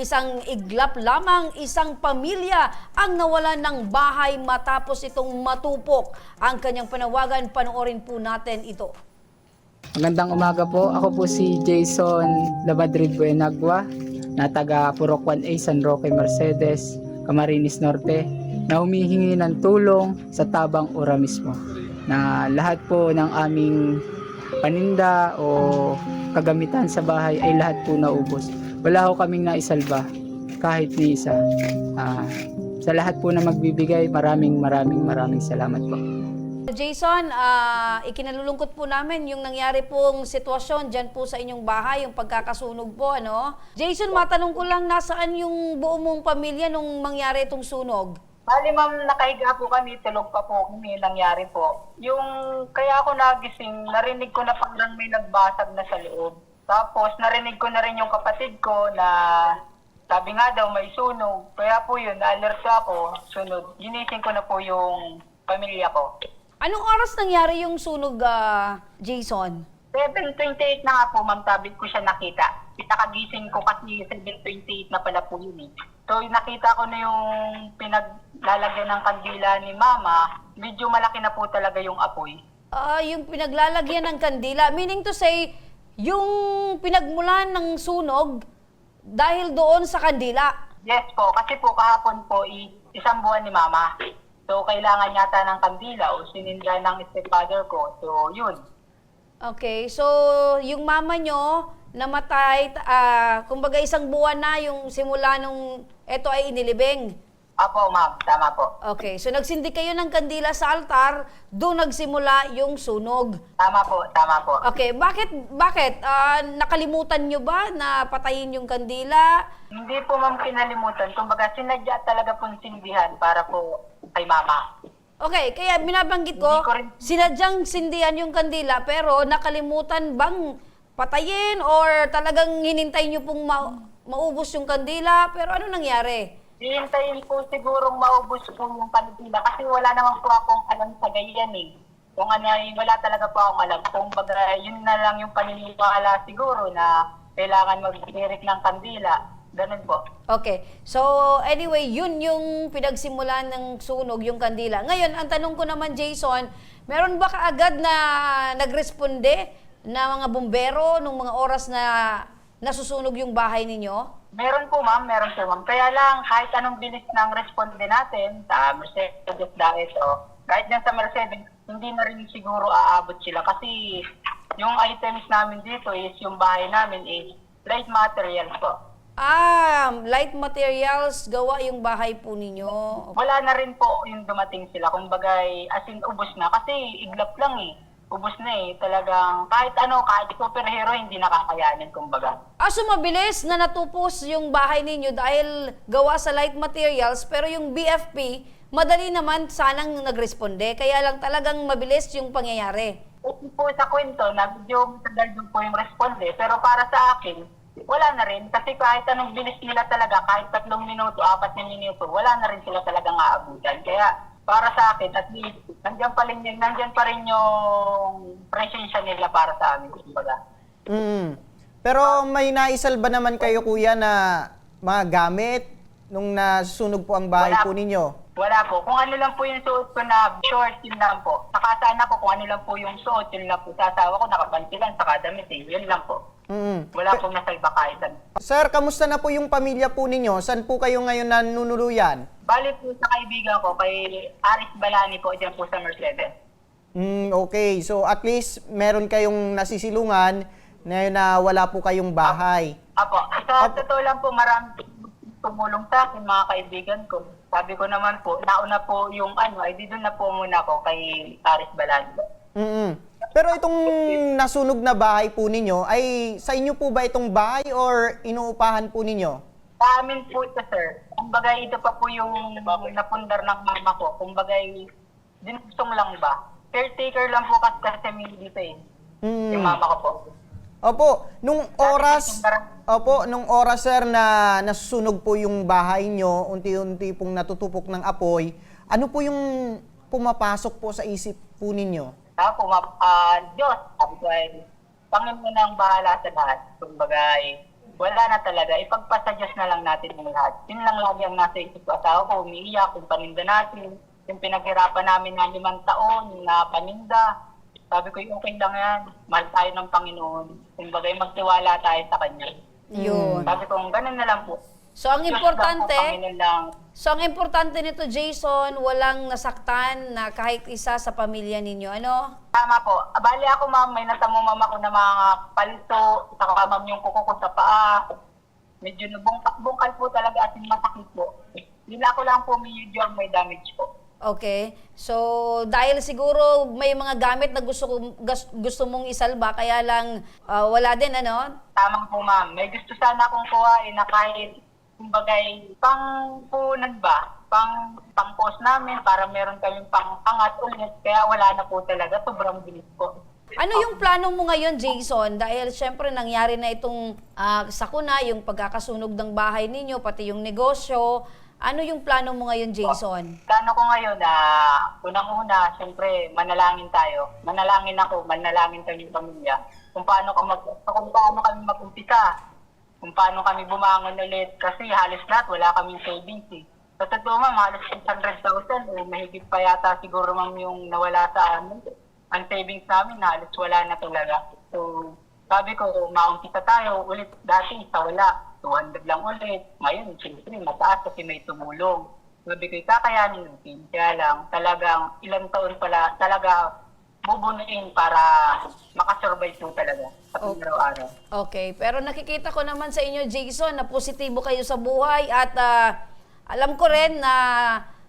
Isang iglap lamang, isang pamilya ang nawalan ng bahay matapos itong matupok. Ang kanyang panawagan, panoorin po natin ito. Magandang umaga po. Ako po si Jason Labadrid Buenagua na taga Purok 1A San Roque Mercedes, Camarines Norte na humihingi ng tulong sa Tabang Ora mismo na lahat po ng aming paninda o kagamitan sa bahay ay lahat po naubos. Wala ho kaming naisalba kahit ni isa. Ah, sa lahat po na magbibigay, maraming maraming maraming salamat po. Jason, ah, ikinalulungkot po namin yung nangyari pong sitwasyon dyan po sa inyong bahay, yung pagkakasunog po, ano? Jason, matanong ko lang, nasaan yung buo mong pamilya nung mangyari itong sunog? Bali ma'am, nakahiga po kami, tulog pa po kami, nangyari po. Yung kaya ako nagising, narinig ko na parang may nagbasag na sa loob. Tapos narinig ko na rin yung kapatid ko na sabi nga daw may sunog. Kaya po yun, na-alert ako, sunod. Ginising ko na po yung pamilya ko. Anong oras nangyari yung sunog, ah, Jason? 7.28 na nga po, ma'am, tabit ko siya nakita. Pinakagising ko kasi 7.28 na pala po yun eh. So, nakita ko na yung pinaglalagyan ng kandila ni mama, medyo malaki na po talaga yung apoy. Ah, yung pinaglalagyan ng kandila, meaning to say, yung pinagmulan ng sunog dahil doon sa kandila. Yes po, kasi po kahapon po i- isang buwan ni mama. So, kailangan yata ng kandila o sinindra ng stepfather ko. So, yun. Okay, so yung mama nyo namatay, ah, kumbaga isang buwan na yung simula nung ito ay inilibing. Apo, ma'am. Tama po. Okay, so nagsindi kayo ng kandila sa altar, doon nagsimula yung sunog. Tama po, tama po. Okay, bakit bakit Ah, nakalimutan nyo ba na patayin yung kandila? Hindi po ma'am kinalimutan. Kumbaga, sinadya talaga pong sindihan para po kay mama. Okay, kaya binabanggit ko, Hindi ko rin- sinadyang sindihan yung kandila pero nakalimutan bang patayin or talagang hinintay nyo pong ma- maubos yung kandila pero ano nangyari? Hihintayin po sigurong maubos po yung kandila kasi wala naman po akong alam sa ganyan eh. Kung ano, wala talaga po akong alam. Kung baga, yun na lang yung paniniwala siguro na kailangan mag-direct ng kandila. Ganun po. Okay. So, anyway, yun yung pinagsimulan ng sunog, yung kandila. Ngayon, ang tanong ko naman, Jason, meron ba kaagad na nagresponde na mga bumbero nung mga oras na nasusunog yung bahay ninyo? Meron po ma'am, meron po ma'am. Kaya lang, kahit anong bilis ng responde natin sa Mercedes dahil so, kahit yan sa Mercedes, hindi na rin siguro aabot sila kasi yung items namin dito is yung bahay namin is light materials po. Ah, light materials, gawa yung bahay po ninyo. Wala na rin po yung dumating sila. Kumbaga, as in, ubos na. Kasi iglap lang eh. Ubos na eh. Talagang kahit ano, kahit superhero, hindi nakakayanin kumbaga. Ah, so mabilis na natupos yung bahay ninyo dahil gawa sa light materials, pero yung BFP, madali naman sanang nagresponde. Kaya lang talagang mabilis yung pangyayari. Po sa kwento, na medyo matagal din po yung responde. Pero para sa akin, wala na rin. Kasi kahit anong bilis nila talaga, kahit tatlong minuto, apat na minuto, wala na rin sila talagang aabutan. Kaya para sa akin, at least, nandyan pa rin, nandyan pa rin yung presensya nila para sa amin. Kumbaga. Mm. Pero may naisalba naman kayo kuya na mga gamit nung nasunog po ang bahay Wala. po ninyo. Wala po. Kung ano lang po yung suot ko na short, yun lang po. Nakasaan ako kung ano lang po yung suot, yun lang po. Sa asawa ko, nakapantilan, saka damit eh. Yun lang po. Mm. Wala pong nasalba kahit ano. Sir, kamusta na po yung pamilya po ninyo? Saan po kayo ngayon nanunuluyan? Bali po sa kaibigan ko, kay Aris Balani po, dyan po sa Mercedes. Mm, okay, so at least meron kayong nasisilungan na, na wala po kayong bahay. Apo, sa totoo lang po, marami tumulong sa akin, mga kaibigan ko. Sabi ko naman po, nauna po yung ano, ay di doon na po muna ako kay Aris Balani. mm Pero itong nasunog na bahay po ninyo, ay sa inyo po ba itong bahay or inuupahan po ninyo? Sa amin po ito, sir. Kumbaga, ito pa po yung napundar ng mama ko. Kumbaga, dinustong lang ba? Caretaker lang po kasi kasi kami dito eh. Mm. Yung mama ko po. Opo, nung oras, opo, nung oras sir na nasusunog po yung bahay nyo, unti-unti pong natutupok ng apoy, ano po yung pumapasok po sa isip po ninyo? Ako, ma- ah, Diyos, sabi ko ay, Panginoon ang bahala sa lahat. Kumbaga, ay, wala na talaga. Ipagpasa Diyos na lang natin ang lahat. Yun lang lagi ang nasa isip ko. Asawa ko, umiiyak, yung paninda natin. Yung pinaghirapan namin na limang taon na paninda. Sabi ko, okay lang yan. Mahal tayo ng Panginoon. Kumbaga, magtiwala tayo sa Kanya. Yun. Sabi ko, ganun na lang po. So, ang importante, so ang importante nito, Jason, walang nasaktan na kahit isa sa pamilya ninyo. Ano? Tama po. Bali ako ma'am, may natamo mama ko na mga palito, saka ma'am yung kuko ko sa paa. Medyo nabungkal po talaga at masakit po. Yun ako lang po medyo may damage po. Okay. So, dahil siguro may mga gamit na gusto, ko- gusto mong isalba, kaya lang ah, wala din, ano? Tama po ma'am. May gusto sana akong kuhain na kahit kumbagay pang punan ba? Pang pang post namin para meron kaming pang pangat ulit. Kaya wala na po talaga. Sobrang bilis po. Ano yung plano mo ngayon, Jason? Dahil syempre nangyari na itong ah, sakuna, yung pagkakasunog ng bahay ninyo, pati yung negosyo. Ano yung plano mo ngayon, Jason? Plano ko ngayon na unang-una, siyempre, manalangin tayo. Manalangin ako, manalangin kami pamilya. Kung paano, ka mag, kung paano kami mag-umpisa. Kung paano kami bumangon ulit. Kasi halos lahat, wala kaming savings eh. Sa totoo ma'am, halos 600,000 o mahigit pa yata siguro ma'am yung nawala sa amin. Ang savings namin, halos wala na talaga. So, sabi ko, maumpisa tayo ulit. Dati, sa wala. 200 lang ulit. Ngayon, siyempre, mataas kasi may tumulong. Sabi ko, kakayanin natin. Kaya lang, talagang ilang taon pala, talaga bubunuin para makasurvive po talaga sa Oh. araw-araw. Okay, pero nakikita ko naman sa inyo, Jason, na positibo kayo sa buhay at ah, alam ko rin na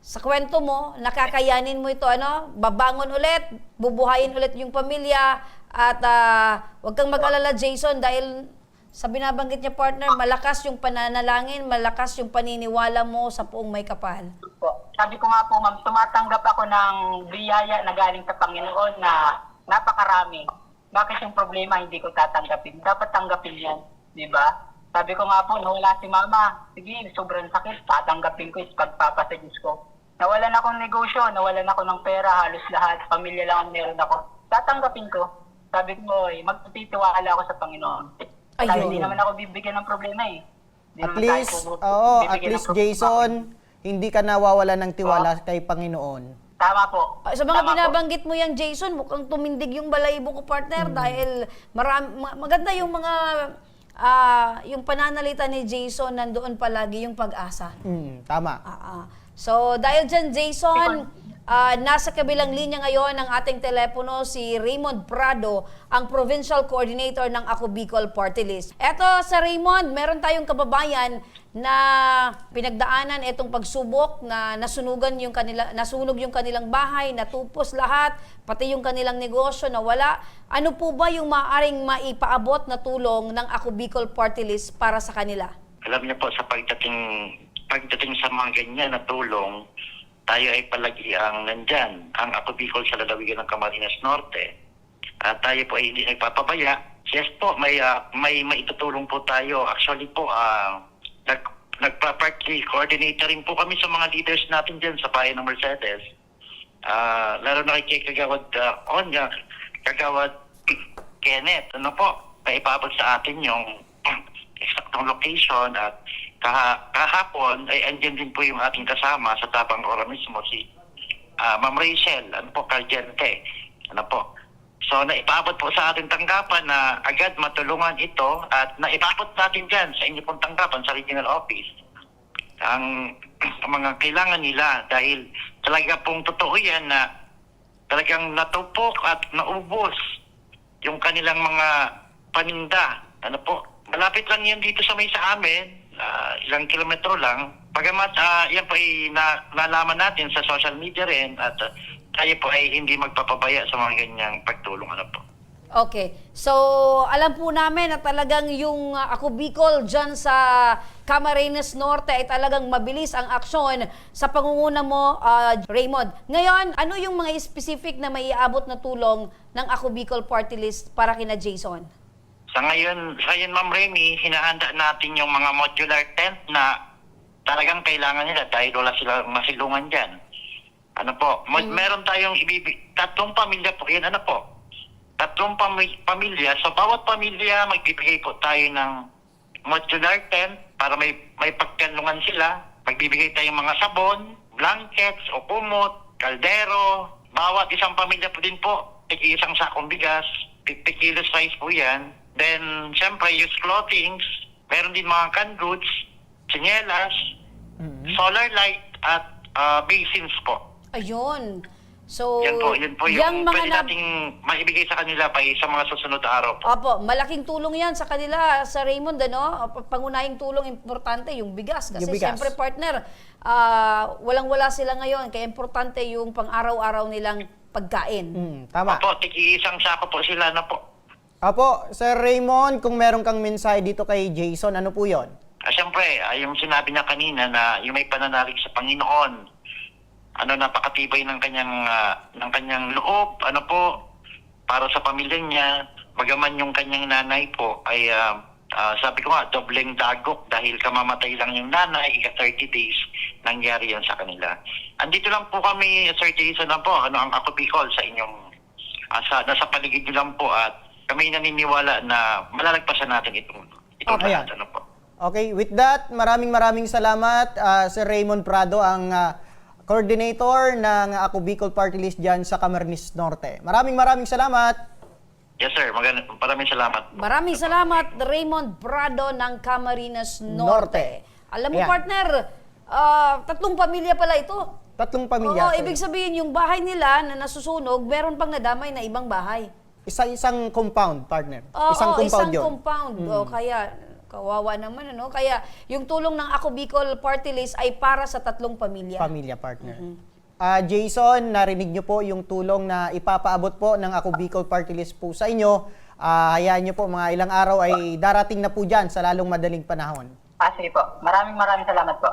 sa kwento mo, nakakayanin mo ito, ano? Babangon ulit, bubuhayin ulit yung pamilya at ah, huwag kang mag-alala, Jason, dahil sa binabanggit niya partner, malakas yung pananalangin, malakas yung paniniwala mo sa poong may kapal. po. Sabi ko nga po, ma'am, tumatanggap ako ng biyaya na galing sa Panginoon na napakarami. Bakit yung problema hindi ko tatanggapin? Dapat tanggapin yan, di ba? Sabi ko nga po, nawala si mama. Sige, sobrang sakit, tatanggapin ko is pagpapasa ko. Nawalan akong negosyo, nawalan ako ng pera, halos lahat. Pamilya lang ang meron ako. Tatanggapin ko. Sabi ko, magtitiwala ako sa Panginoon. Ayun. hindi naman ako bibigyan ng problema eh. Hindi At naman tayo least, pupu- oo, at bibigyan ng least problema. Jason, hindi ka nawawala ng tiwala kay Panginoon. Tama po. Ah, Sa mga Tama po. binabanggit mo yan, Jason, mukhang tumindig yung balayibo ko, partner, dahil maram, ma- maganda yung mga, ah, yung pananalita ni Jason, nandoon palagi yung pag-asa. Mm, tama. Ah, ah. So, dahil dyan, Jason, ah, nasa kabilang linya ngayon ng ating telepono si Raymond Prado, ang Provincial Coordinator ng Ako Bicol Party List. Eto sa Raymond, meron tayong kababayan na pinagdaanan itong pagsubok na nasunugan yung kanila nasunog yung kanilang bahay, natupos lahat, pati yung kanilang negosyo nawala. Ano po ba yung maaring maipaabot na tulong ng Ako Bicol Party List para sa kanila? alam niyo po sa pagdating pagdating sa mga ganyan na tulong, tayo ay palagi ang nandyan. Ang ako Bicol sa lalawigan ng Camarines Norte. At tayo po ay hindi nagpapabaya. Yes po, may ah, may maitutulong po tayo. Actually po, ah nag nagpa-party coordinator rin po kami sa mga leaders natin dyan sa bayan ng Mercedes. Ah, lalo na kay Kagawad uh, Onya, Kagawad Kenneth, ano po, paipabot sa atin yung eksaktong location at kaha, kahapon ay andyan din po yung ating kasama sa Tabang Ora mismo si ah, Ma'am Rachel, ano po, Cargente, ano po. So naipabot po sa ating tanggapan na agad matulungan ito at naipabot natin dyan sa inyo pong tanggapan sa regional office ang, ang mga kailangan nila dahil talaga pong totoo yan na talagang natupok at naubos yung kanilang mga paninda. Ano po, malapit lang yan dito sa may sa amin, ah, ilang kilometro lang. Pagamat ah, yan po ay na, nalaman natin sa social media rin at ah, tayo po ay hindi magpapabaya sa mga ganyang pagtulong. Ano po. Okay. So, alam po namin na talagang yung uh, Ako Bicol dyan sa Camarines Norte ay talagang mabilis ang aksyon sa pangunguna mo, uh, Raymond. Ngayon, ano yung mga specific na maiabot na tulong ng Ako Bicol Party List para kina Jason? Sa ngayon, sa ngayon Ma'am Remy, hinahanda natin yung mga modular tent na talagang kailangan nila dahil wala sila masilungan dyan. Ano po, mo- meron tayong ibibig, tatlong pamilya po yan, ano po, tatlong pami- pamilya, sa bawat pamilya magbibigay po tayo ng modular tent para may may pagkanlungan sila. Magbibigay tayong mga sabon, blankets, o kumot, kaldero. Bawat isang pamilya po din po, isang sakong bigas, 50 kilos size po yan. Then, syempre, used clothings, meron din mga canned goods, sinyelas, solar light, at ah, basins po. Ayun. So, Yan po, yan po yang yung mga pwede na- nating maibigay sa kanila pa sa mga susunod na araw po. Opo, malaking tulong yan sa kanila, sa Raymond, ano? Pa- Pangunahing tulong importante, yung bigas. Kasi Yung bigas. siyempre, partner, ah, walang-wala sila ngayon. Kaya importante yung pang-araw-araw nilang pagkain. Mm, tama. Opo, tiki isang sako po sila na po. Apo, Sir Raymond, kung meron kang mensahe dito kay Jason, ano po yon? Ah, Siyempre, ah, yung sinabi niya kanina na yung may pananalig sa Panginoon, ano napakatibay ng kanyang ah, ng kanyang loob, ano po, para sa pamilya niya, bagaman yung kanyang nanay po ay ah, ah, sabi ko nga, dobleng dagok dahil kamamatay lang yung nanay, ika 30 days, nangyari yan sa kanila. Andito lang po kami, Sir Jason na po, ano ang ako Bicol sa inyong, ah, sa, nasa paligid niyo lang po at kami naniniwala na malalagpasan natin itong, itong Okay. lahat, ano po. Okay, with that, maraming maraming salamat uh, Sir Raymond Prado, ang ah, coordinator ng Ako Bicol Party List dyan sa Camarines Norte. Maraming maraming salamat. Yes sir, Magan- maraming salamat. Maraming salamat, Raymond Prado ng Camarines Norte. Norte. Alam mo, Ayan. partner, ah, tatlong pamilya pala ito. Tatlong pamilya. Oo, sir. ibig sabihin, yung bahay nila na nasusunog, meron pang nadamay na ibang bahay. Isa-isang compound, partner. Oo, isang compound isang yun. compound. O, kaya, kawawa naman, ano? Kaya, yung tulong ng Ako Bicol Party List ay para sa tatlong pamilya. Pamilya, partner. Ah, Jason, narinig niyo po yung tulong na ipapaabot po ng Ako Bicol Party List po sa inyo. Ah, hayaan niyo po, mga ilang araw ay darating na po dyan sa lalong madaling panahon. Ah, sige po. Maraming maraming salamat po.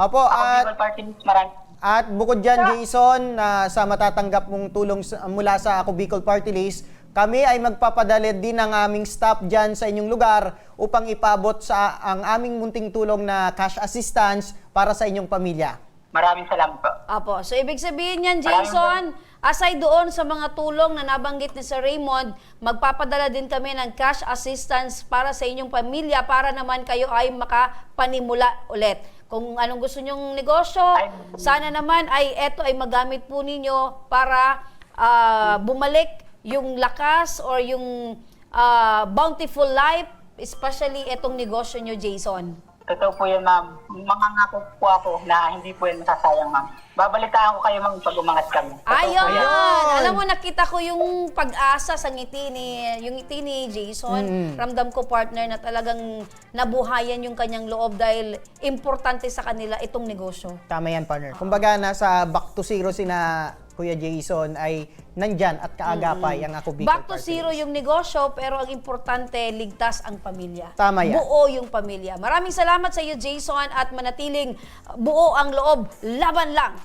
Opo, Ako, at Bicol Party List, maraming At bukod dyan, Jason, na sa matatanggap mong tulong sa- mula sa Ako Bicol Party List, kami ay magpapadala din ng aming staff dyan sa inyong lugar upang ipabot sa ang aming munting tulong na cash assistance para sa inyong pamilya. maraming salamat po. Apo, so ibig sabihin yan, Jason, aside doon sa mga tulong na nabanggit ni Sir Raymond, magpapadala din kami ng cash assistance para sa inyong pamilya para naman kayo ay makapanimula ulit. Kung anong gusto nyong negosyo, sana naman ay eto ay magamit po ninyo para ah, bumalik yung lakas or yung ah, bountiful life, especially etong negosyo nyo, Jason. Totoo po yan, ma'am. Mangangako po ako na hindi po yan masasayang, ma'am. Babalitaan ko kayo, ma'am, pag umangat kami. Totoo Ayun! Alam mo, nakita ko yung pag-asa sa ngiti ni, yung ngiti ni Jason. Ramdam ko, partner, na talagang nabuhayan yung kanyang loob dahil importante sa kanila itong negosyo. Tama yan, partner. Kumbaga, nasa back to zero sina Kuya Jason ay nandyan at kaagapay ang Ako Bicol Back to Party zero List. yung negosyo, pero ang importante, ligtas ang pamilya. Tama yan. Buo yung pamilya. Maraming salamat sa iyo, Jason, at manatiling buo ang loob. Laban lang!